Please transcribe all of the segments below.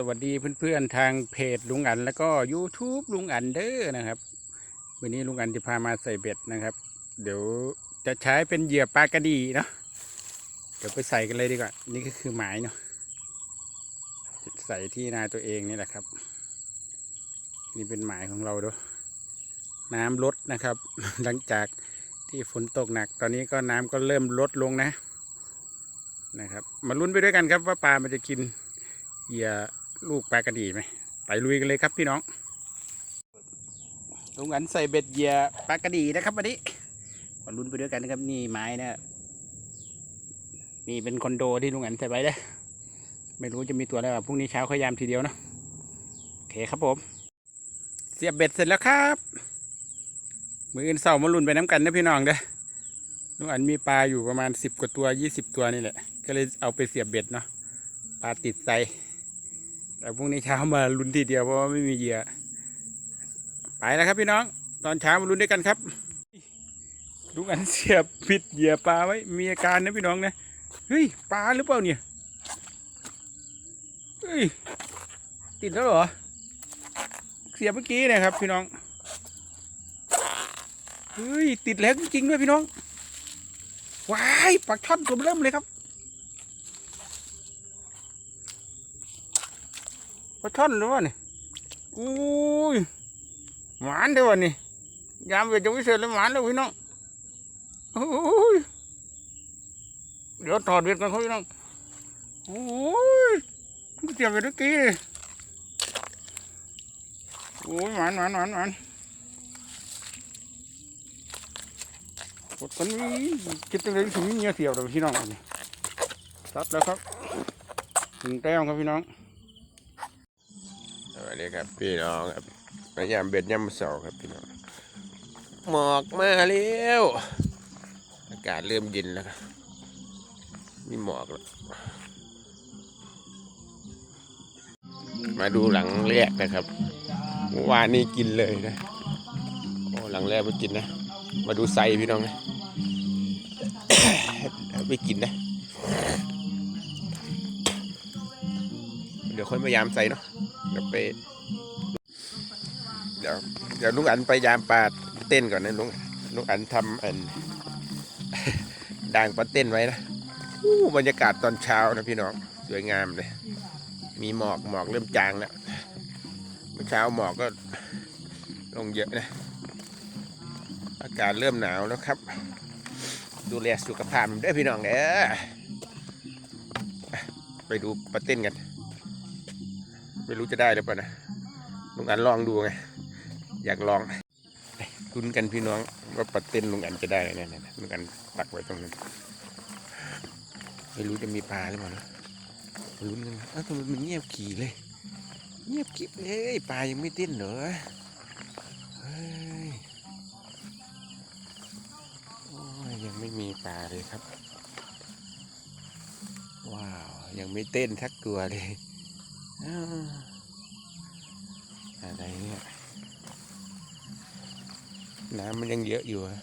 สวัสดีเพื่อนๆทางเพจลุงอันแล้วก็ YouTube ลุงอันเด้อนะครับ วันนี้ลุงอันจะพามาใส่เบ็ดนะครับ เดี๋ยวจะใช้เป็นเหยื่อปลากระดีเนาะเดี๋ยวไปใส่กันเลยดีกว่า นี่ก็คือหมายเนาะใส่ที่นาตัวเองนี่แหละครับ นี่เป็นหมายของเราด้วยน้ำลดนะครับ หลังจากที่ฝนตกหนัก ตอนนี้ก็น้ำก็เริ่มลดลงนะนะครับ มาลุ้นไปด้วยกันครับว่าปลามันจะกินเหยื่อ ลูกปลากระดีไหมไปลุยกันเลยครับพี่น้องลุงอันใส่เบ็ดเหยื่อปลากระดีนะครับวันนี้มาลุ้นไปด้วยกันนะครับนี่ไม้นี่ยนี่เป็นคอนโดที่ลุงอันใส่ไว้เลยไม่รู้จะมีตัวอะไรแบบพรุ่งนี้เช้าขอยามทีเดียวเนาะโอเคครับผม เสียบเบ็ดเสร็จแล้วครับมืออื่นเสามาลุนไปน้ำกันนะพี่น้องเด้อลุงอันมีปลาอยู่ประมาณสิบกว่าตัวยี่สิบตัวนี่แหละ ก็เลยเอาไปเสียบเบ็ดเนาะปลาติดใส แต่พรุ่งนี้เช้ามาลุ้นทีเดียวเพราะว่าไม่มีเหยื่อไปแล้วครับพี่น้อง ตอนเช้ามาลุ้นด้วยกันครับลุงอันเสียบผิดเหยื่อปลาไว้มีอาการนะพี่น้องนะเฮ้ยปลาหรือเปล่าเนี่ยเฮ้ยติดแล้วเหรอเสียบเมื่อกี้นะครับพี่น้องเฮ้ยติดแล้วจริงๆด้วยพี่น้องว้ายปลาช่อนตัวเริ่มเลยครับ ปลาช่อนหรือวะนี่อุ้ยหวานเด้อวนี่ยามเวทจะวิเศษแล้วหวานแล้วพี่น้องโอ้ยเดี๋ยวถอดเวทกันครับพี่น้องโอ้ยเจียบไปทุกทีโอ้ยหวานหวานหวานหวานกดกันนี้คิดตั้งแต่ถึงเงี้ยเสียวเลยพี่น้องอันนี้ตัดแล้วครับถึงแต้มครับพี่น้อง วัสดีครับพี่น้องครับพยายามเบ็ดย่ำเสาครับพี่น้องหมอกมาแล้วอากาศเริ่มเย็นแล้วครับมีหมอกแล้วมาดูหลังแรกนะครับเมื่อวานนี้กินเลยนะโอ้หลังแรกไปกินนะ มาดูไซพี่น้องนะไปกินนะ เดี๋ยวค่อยมายามใส่เนาะ เดี๋ยวไปเดี๋ยวเดี๋ยวลุงอันไปยามปลาเต้นก่อนนะลุงลุงอันทำอันด่างปลาเต้นไว้นะอู้บรรยากาศตอนเช้านะพี่น้องสวยงามเลย มีหมอกหมอกเริ่มจางแล้วเมื่อเช้าหมอกก็ลงเยอะนะ อากาศเริ่มหนาวแล้วครับ ดูแลสุขภาพด้วยพี่น้องเด้อไปดูปลาเต้นกัน ไม่รู้จะได้หรือเปล่านะลุงอันลองดูไง อยากลองลุ้นกันพี่น้องว่าปัดเต้นลุงอันจะได้ไหมเนี่ยลุงอันปักไว้ตรงนั้นไม่รู้จะมีปลาหรือเปล่านะลุ้นกันเอ้าทำไมมันเงียบขี่เลย เงียบกิ๊บเลยปลายังไม่เต้นเหรอยังไม่มีปลาเลยครับ ว้าว ยังไม่เต้นทักตัวเลย อะไรเนี่ยน้ำมันยังเยอะอยู่อะ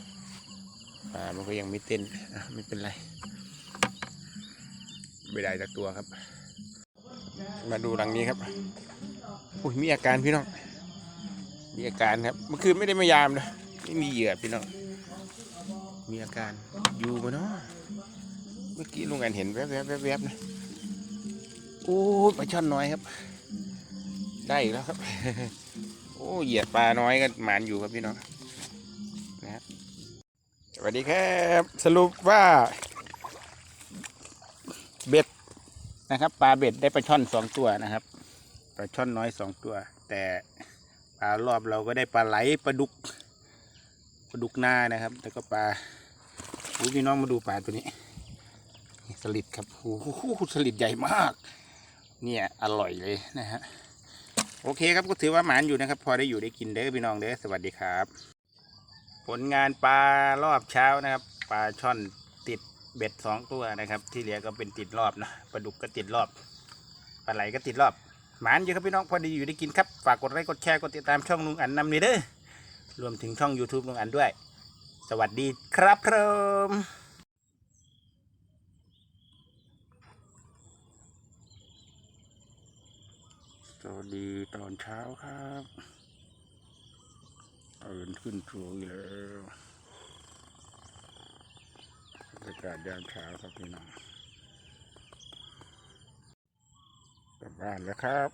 ปลามันก็ยังไม่เต้นอะไม่เป็นไรไม่ได้จากตัวครับ มาดูหลังนี้ครับอุ้ยมีอาการพี่น้อง มีอาการครับ เมื่อคืนไม่ได้มายามนะไม่มีเหยื่อพี่น้อง มีอาการอยู่มาเนาะ เมื่อกี้ลุงอันเห็นแวบๆแวบๆนะ โอ้ยปลาช่อนน้อยครับ ได้อีกแล้วครับ โอ้เหยียดปลาน้อยก็หมานอยู่ครับพี่น้องนะครับสวัสดีครับ สรุปว่า เบ็ดนะครับปลาเบ็ดได้ปลาช่อนสองตัวนะครับปลาช่อนน้อยสองตัว แต่ปลารอบเราก็ได้ปลาไหลปลาดุกปลาดุกหน้านะครับ แล้วก็ปลาพี่น้องมาดูปลาตัวนี้สลิดครับโอ้โหสลิดใหญ่มาก เนี่ยอร่อยเลยนะฮะโอเคครับก็ถือว่าหมานอยู่นะครับ พอได้อยู่ได้กินเด้อพี่น้องเด้อสวัสดีครับ ผลงานปลารอบเช้านะครับปลาช่อนติดเบ็ดสองตัวนะครับ ที่เหลือก็เป็นติดรอบนะปลาดุกก็ติดรอบปลาไหลก็ติดรอบหมานอยู่ครับพี่น้องพอได้อยู่ได้กินครับ ฝากกดไลค์กดแชร์กดติดตามช่องลุงอันนำนี่เด้อรวมถึงช่อง YouTube ลุงอันด้วย สวัสดีครับผม สวัสดีตอนเช้าครับตอนขึ้นสูงอีกแล้วบรรยากาศยามเช้าครับพี่น้องกลับบ้านแล้วครับ